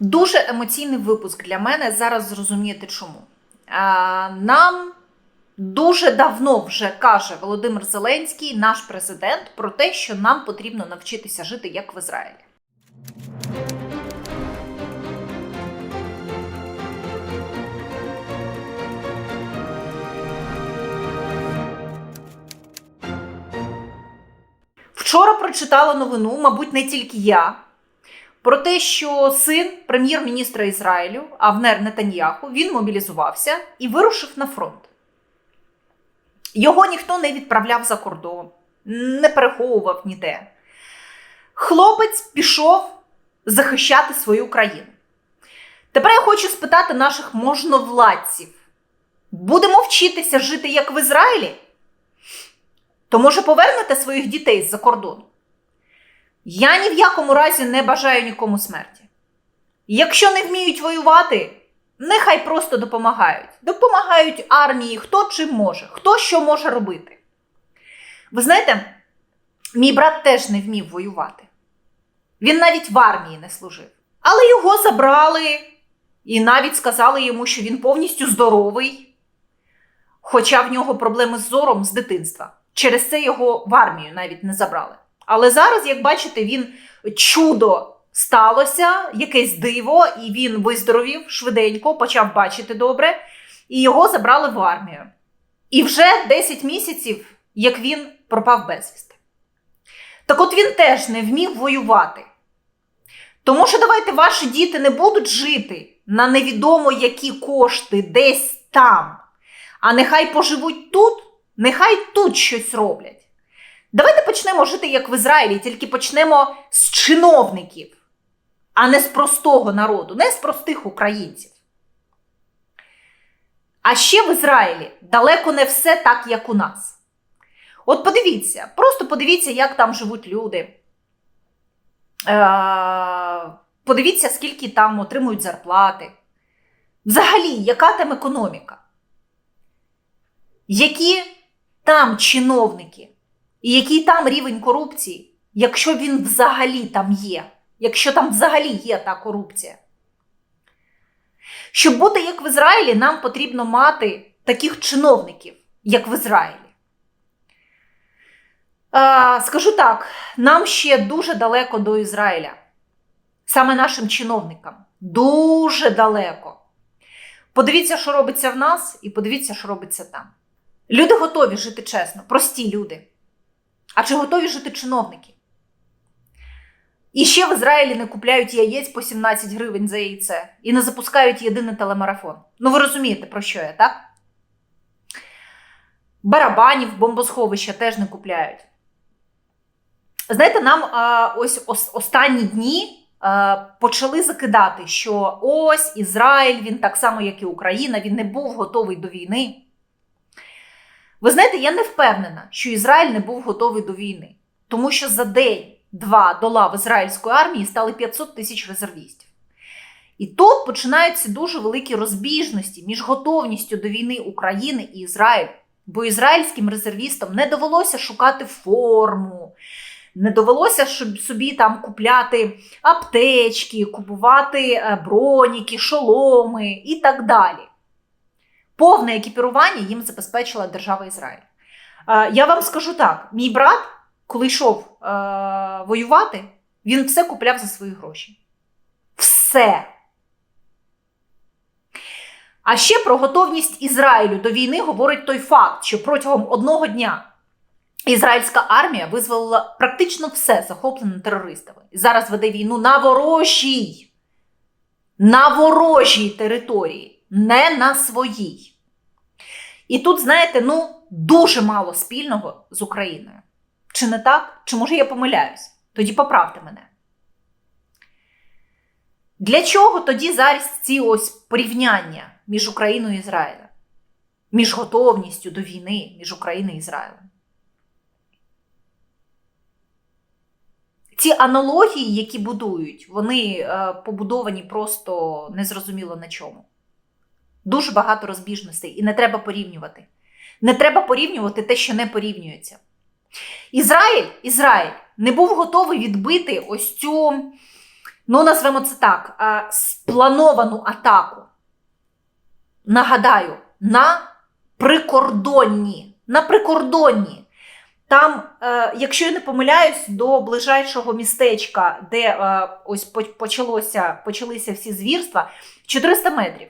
Дуже емоційний випуск для мене. Зараз зрозумієте чому. Нам дуже давно вже каже Володимир Зеленський, наш президент, про те, що нам потрібно навчитися жити як в Ізраїлі. Вчора прочитала новину, мабуть, не тільки я, про те, що син прем'єр-міністра Ізраїлю Авнер Нетаньяху він мобілізувався і вирушив на фронт. Його ніхто не відправляв за кордон, не переховував ніде. Хлопець пішов захищати свою країну. Тепер я хочу спитати наших можновладців: будемо вчитися жити як в Ізраїлі? То може повернете своїх дітей з-за кордону? Я ні в якому разі не бажаю нікому смерті. Якщо не вміють воювати, нехай просто допомагають. Допомагають армії, хто чим може, хто що може робити. Ви знаєте, мій брат теж не вмів воювати. Він навіть в армії не служив. Але його забрали і навіть сказали йому, що він повністю здоровий, хоча в нього проблеми з зором з дитинства. Через це його в армію навіть не забрали. Але зараз, як бачите, він чудо сталося, якесь диво, і він виздоровів швиденько, почав бачити добре, і його забрали в армію. І вже 10 місяців, як він пропав безвісти. Так от він теж не вмів воювати. Тому що давайте ваші діти не будуть жити на невідомо які кошти десь там, а нехай поживуть тут, нехай тут щось роблять. Давайте почнемо жити як в Ізраїлі, тільки почнемо з чиновників, а не з простого народу, не з простих українців. А ще в Ізраїлі далеко не все так, як у нас. От подивіться, просто подивіться, як там живуть люди. Е, Подивіться, скільки там отримують зарплати. Взагалі, яка там економіка? Які там чиновники? І який там рівень корупції, якщо він взагалі там є, якщо там взагалі є та корупція. Щоб бути як в Ізраїлі, нам потрібно мати таких чиновників, як в Ізраїлі. Скажу так, нам ще дуже далеко до Ізраїля, саме нашим чиновникам. Дуже далеко. Подивіться, що робиться в нас, і подивіться, що робиться там. Люди готові жити чесно, прості люди. А чи готові жити чиновники? І ще в Ізраїлі не купляють яєць по 17 гривень за яйце і не запускають єдиний телемарафон. Ну, ви розумієте, про що я, так? Барабанів, бомбосховища теж не купляють. Знаєте, нам а, ось ос, останні дні а, почали закидати, що ось Ізраїль, він так само, як і Україна, він не був готовий до війни. Ви знаєте, я не впевнена, що Ізраїль не був готовий до війни, тому що за день-два до лав ізраїльської армії стали 500 тисяч резервістів. І тут починаються дуже великі розбіжності між готовністю до війни України і Ізраїлю. Бо ізраїльським резервістам не довелося шукати форму, не довелося щоб собі там купляти аптечки, купувати броніки, шоломи і так далі. Повне екіпірування їм забезпечила держава Ізраїль. Я вам скажу так: мій брат, коли йшов воювати, він все купляв за свої гроші. Все. А ще про готовність Ізраїлю до війни говорить той факт, що протягом одного дня ізраїльська армія визволила практично все захоплене терористами. І зараз веде війну на ворожій, на ворожій території, не на своїй. І тут, знаєте, ну, дуже мало спільного з Україною. Чи не так? Чи може я помиляюсь? Тоді поправте мене. Для чого тоді зараз ці ось порівняння між Україною і Ізраїлем? Між готовністю до війни між Україною і Ізраїлем? Ці аналогії, які будують, вони е, побудовані просто незрозуміло на чому. Дуже багато розбіжностей, і не треба порівнювати. Не треба порівнювати те, що не порівнюється. Ізраїль Ізраїль не був готовий відбити ось цю ну назвемо це так, сплановану атаку. Нагадаю, на прикордонні. На прикордонні. Там, е, якщо я не помиляюсь, до ближайшого містечка, де е, ось почалося, почалися всі звірства, 400 метрів.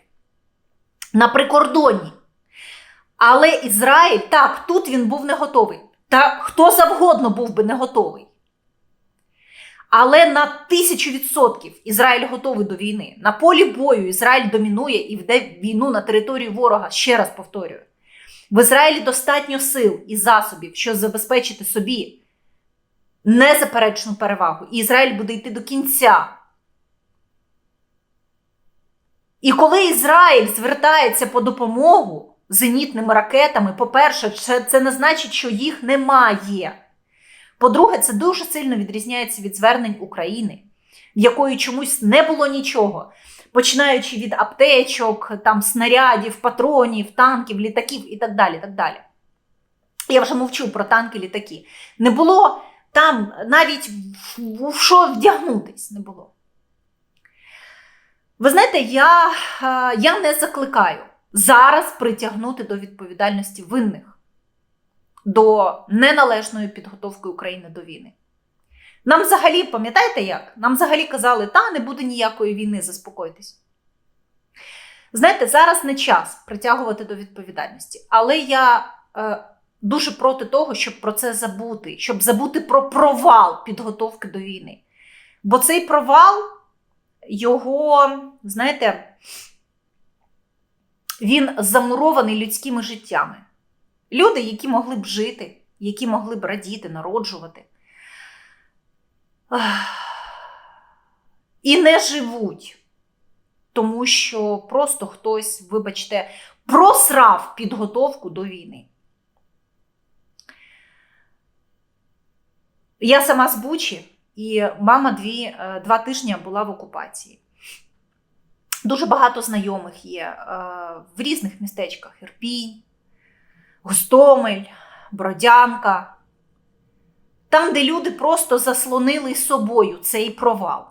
На прикордонні. Але Ізраїль, так, тут він був не готовий. Та хто завгодно був би не готовий. Але на тисячу відсотків Ізраїль готовий до війни. На полі бою Ізраїль домінує і веде війну на територію ворога. Ще раз повторюю. В Ізраїлі достатньо сил і засобів, щоб забезпечити собі незаперечну перевагу. І Ізраїль буде йти до кінця. І коли Ізраїль звертається по допомогу зенітними ракетами, по-перше, це, не значить, що їх немає. По-друге, це дуже сильно відрізняється від звернень України, в якої чомусь не було нічого, починаючи від аптечок, там, снарядів, патронів, танків, літаків і так далі. так далі. Я вже мовчу про танки, літаки. Не було там навіть в що вдягнутись не було. Ви знаєте, я, е, я не закликаю зараз притягнути до відповідальності винних до неналежної підготовки України до війни. Нам взагалі, пам'ятаєте як? Нам взагалі казали, та не буде ніякої війни, заспокойтесь. Знаєте, зараз не час притягувати до відповідальності, але я е, дуже проти того, щоб про це забути, щоб забути про провал підготовки до війни. Бо цей провал, його, знаєте, він замурований людськими життями. Люди, які могли б жити, які могли б радіти, народжувати. І не живуть, тому що просто хтось, вибачте, просрав підготовку до війни. Я сама з Бучі, і мама дві, е, два тижні була в окупації. Дуже багато знайомих є е, в різних містечках: Ірпінь, Гостомель, Бродянка. Там, де люди просто заслонили собою цей провал.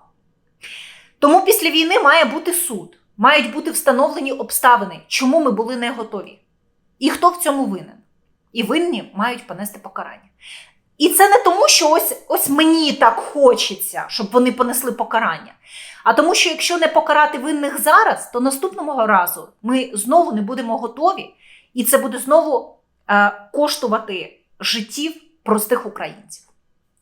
Тому після війни має бути суд, мають бути встановлені обставини, чому ми були не готові. І хто в цьому винен. І винні мають понести покарання. І це не тому, що ось, ось мені так хочеться, щоб вони понесли покарання. А тому, що якщо не покарати винних зараз, то наступного разу ми знову не будемо готові, і це буде знову е, коштувати життів простих українців.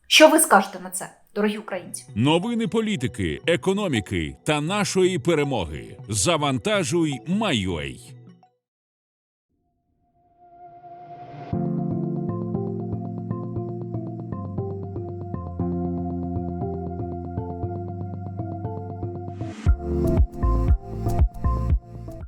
Що ви скажете на це, дорогі українці? Новини політики, економіки та нашої перемоги. Завантажуй, Майой.